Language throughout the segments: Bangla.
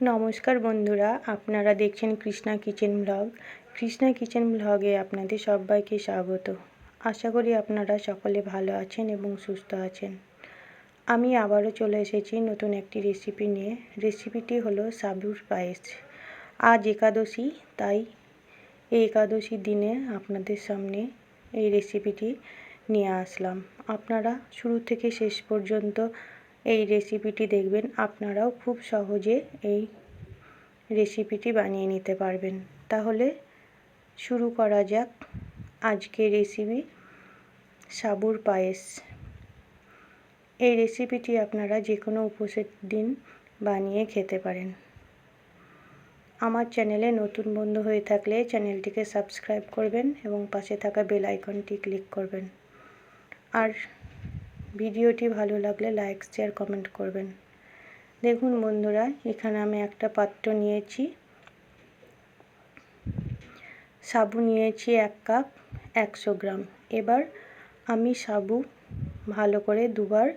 নমস্কার বন্ধুরা, আপনারা দেখছেন Krishna kitchen blog. Krishna kitchen ব্লগে আপনাদের সবাইকে স্বাগত। আশা করি আপনারা সকলে ভালো আছেন এবং সুস্থ আছেন। আমি আবারও চলে এসেছি নতুন একটি রেসিপি নিয়ে। রেসিপিটি হলো সাবুর পায়েস। আজ একাদশী, তাই এই একাদশীর দিনে আপনাদের সামনে এই রেসিপিটি নিয়ে আসলাম। আপনারা শুরু থেকে শেষ পর্যন্ত এই রেসিপিটি দেখবেন, আপনারাও খুব সহজে এই রেসিপিটি বানিয়ে নিতে পারবেন। তাহলে শুরু করা যাক আজকের রেসিপি সাবুর পায়েস। এই রেসিপিটি আপনারা যে কোনো উপোসের দিন বানিয়ে খেতে পারেন। আমার চ্যানেলে নতুন বন্ধু হয়ে থাকলে চ্যানেলটিকে সাবস্ক্রাইব করবেন এবং পাশে থাকা বেল আইকনটি ক্লিক করবেন। আর ভিডিওটি ভালো লাগলে লাইক, শেয়ার, কমেন্ট করবেন। দেখুন বন্ধুরা, এখানে আমি একটা পাত্র নিয়েছি। সাবু নিয়েছি এক কাপ, একশো গ্রাম। এবার আমি সাবু ভালো করে দুবার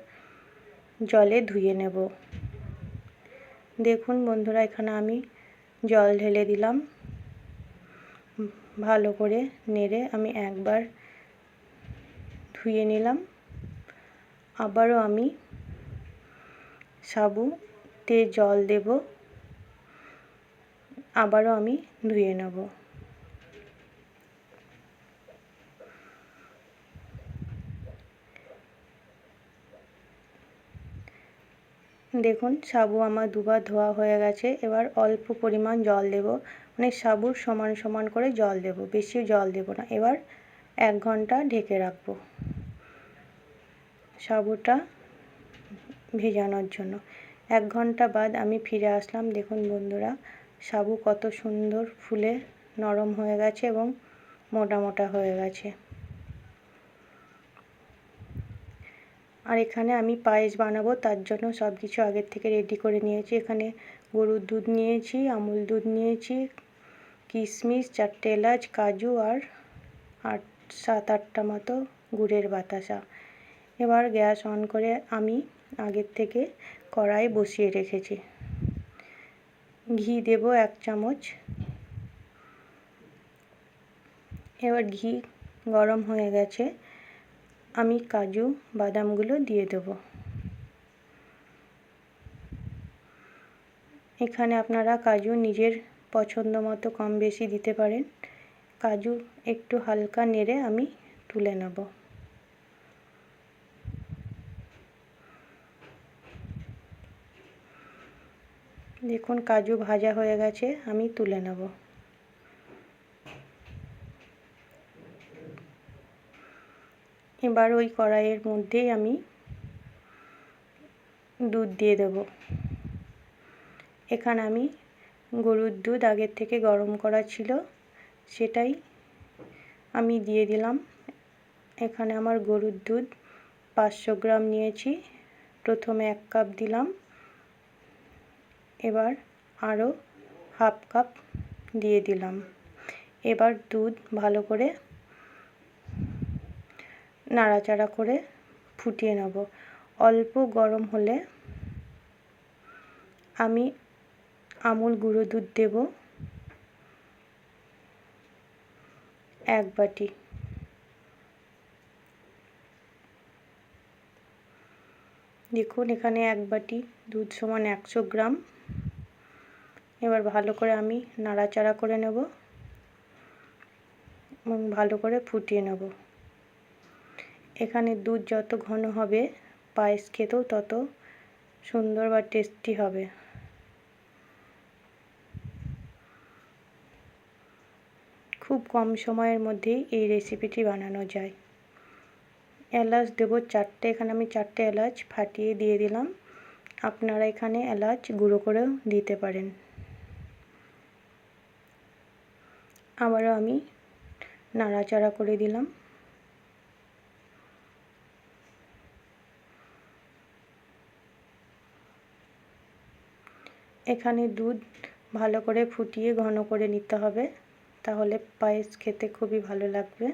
জলে ধুয়ে নেব। দেখুন বন্ধুরা, এখানে আমি জল ঢেলে দিলাম। ভালো করে নেড়ে আমি একবার ধুয়ে নিলাম। আবারও আমি সাবুতে জল দেব। আবারও আমি ধুয়ে নেব। দেখুন, সাবু আমার দুবার ধোয়া হয়ে গেছে। এবার অল্প পরিমাণ জল দেব। মানে সাবুর সমান সমান করে জল দেব। বেশি জল দেব না। এবার এক ঘণ্টা ঢেকে রাখব। সাবুটা ভেজানোর জন্য। এক ঘণ্টা বাদ আমি ফিরে আসলাম। দেখুন বন্ধুরা, সাবু কত সুন্দর ফুলে নরম হয়ে গেছে এবং মোটা মোটা হয়ে গেছে। আর এখানে আমি পায়েস বানাবো, তার জন্য সব কিছু আগের থেকে রেডি করে নিয়েছি। এখানে গরুর দুধ নিয়েছি, আমুল দুধ নিয়েছি, কিশমিশ, চারটে এলাচ, কাজু আর আট, সাত, আটটা মতো গুড়ের বাতাসা। এবার গ্যাস অন করে আমি আগের থেকে কড়াই বসিয়ে রেখেছি। ঘি দেব এক চামচ। এবার ঘি গরম হয়ে গেছে। আমি কাজু বাদামগুলো দিয়ে দেব। এখানে আপনারা কাজু নিজের পছন্দ মতো কম বেশি দিতে পারেন। কাজু একটু হালকা নেড়ে আমি তুলে নেব। দেখুন, কাজু ভাজা হয়ে গেছে, আমি তুলে নেব। এবার ওই কড়াইয়ের মধ্যেই আমি দুধ দিয়ে দেব। এখানে আমি গরুর দুধ আগের থেকে গরম করা ছিল, সেটাই আমি দিয়ে দিলাম। এখানে আমার গরুর দুধ পাঁচশো গ্রাম নিয়েছি, প্রথমে এক কাপ দিলাম। এবার আরও হাফ কাপ দিয়ে দিলাম। এবার দুধ ভালো করে নাড়াচাড়া করে ফুটিয়ে নেব। অল্প গরম হলে আমি আমুল গুঁড়ো দুধ দেব এক বাটি। দেখুন এখানে এক বাটি দুধ সমান একশো গ্রাম। এবার ভালো করে আমি নাড়াচাড়া করে নেব এবং ভালো করে ফুটিয়ে নেব। এখানে দুধ যত ঘন হবে, পায়েস খেতেও তত সুন্দর বা টেস্টি হবে। খুব কম সময়ের মধ্যেই এই রেসিপিটি বানানো যায়। এলাচ দেবো চারটে, এখানে আমি চারটে এলাচ ফাটিয়ে দিয়ে দিলাম। আপনারা এখানে এলাচ গুঁড়ো করেও দিতে পারেন। আবারও আমি নাড়াচাড়া করে দিলাম। এখানে দুধ ভালো করে ফুটিয়ে ঘন করে নিতে হবে, তাহলে পায়েস খেতে খুবই ভালো লাগবে।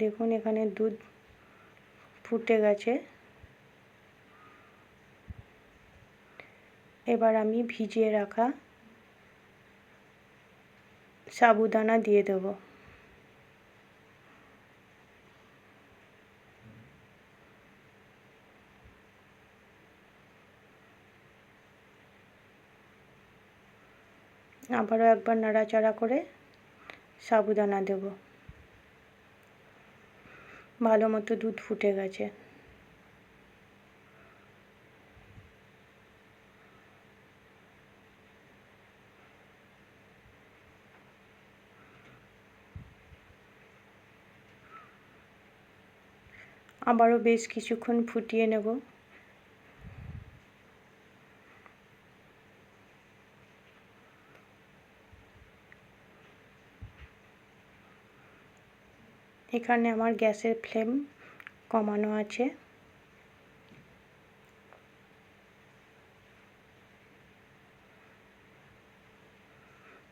দেখুন এখানে দুধ ফুটে গেছে। এবার আমি ভিজিয়ে রাখা সাবুদানা দিয়ে দেব। আবারও একবার নাড়াচাড়া করে সাবুদানা দেব। ভালো মতো দুধ ফুটে গেছে। আবারও বেশ কিছুক্ষণ ফুটিয়ে নেব। এখানে আমার গ্যাসের ফ্লেম কমানো আছে।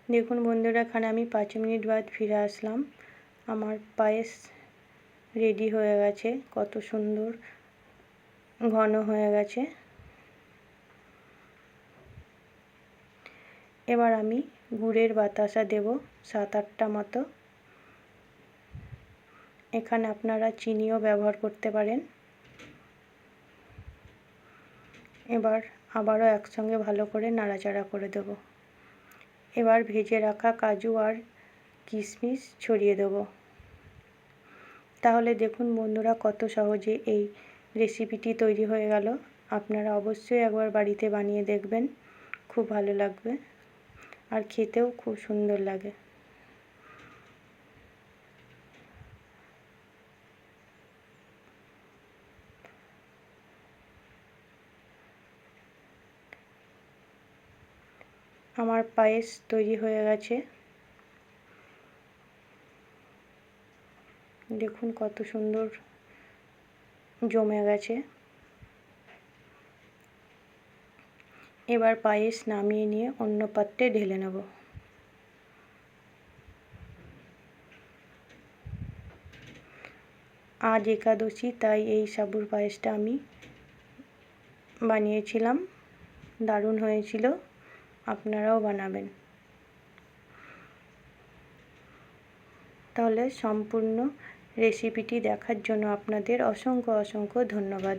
দেখুন বন্ধুরা, এখানে আমি পাঁচ মিনিট বাদ ফিরে আসলাম। আমার পায়েস রেডি হয়ে গেছে। কত সুন্দর ঘন হয়ে গেছে। এবার আমি গুড়ের বাতাসা দেব সাত আটটা মতো। এখানে আপনারা চিনিও ব্যবহার করতে পারেন। এবার আবারও একসঙ্গে ভালো করে নাড়াচাড়া করে দেব। এবার ভেজে রাখা কাজু আর কিশমিশ ছড়িয়ে দেবো। তাহলে দেখুন বন্ধুরা, কত সহজে এই রেসিপিটি তৈরি হয়ে গেল। আপনারা অবশ্যই একবার বাড়িতে বানিয়ে দেখবেন, খুব ভালো লাগবে আর খেতেও খুব সুন্দর লাগে। আমার পায়েস তৈরি হয়ে গেছে। দেখুন কত সুন্দর জমে গেছে। এবার পায়েস নামিয়ে নিয়ে অন্য পাত্রে ঢেলে নেব। আজ একাদশী, তাই এই সাবুর পায়েসটা আমি বানিয়েছিলাম। দারুণ হয়েছিল, আপনারাও বানাবেন। তাহলে সম্পূর্ণ রেসিপিটি দেখার জন্য আপনাদের অসংখ্য অসংখ্য ধন্যবাদ।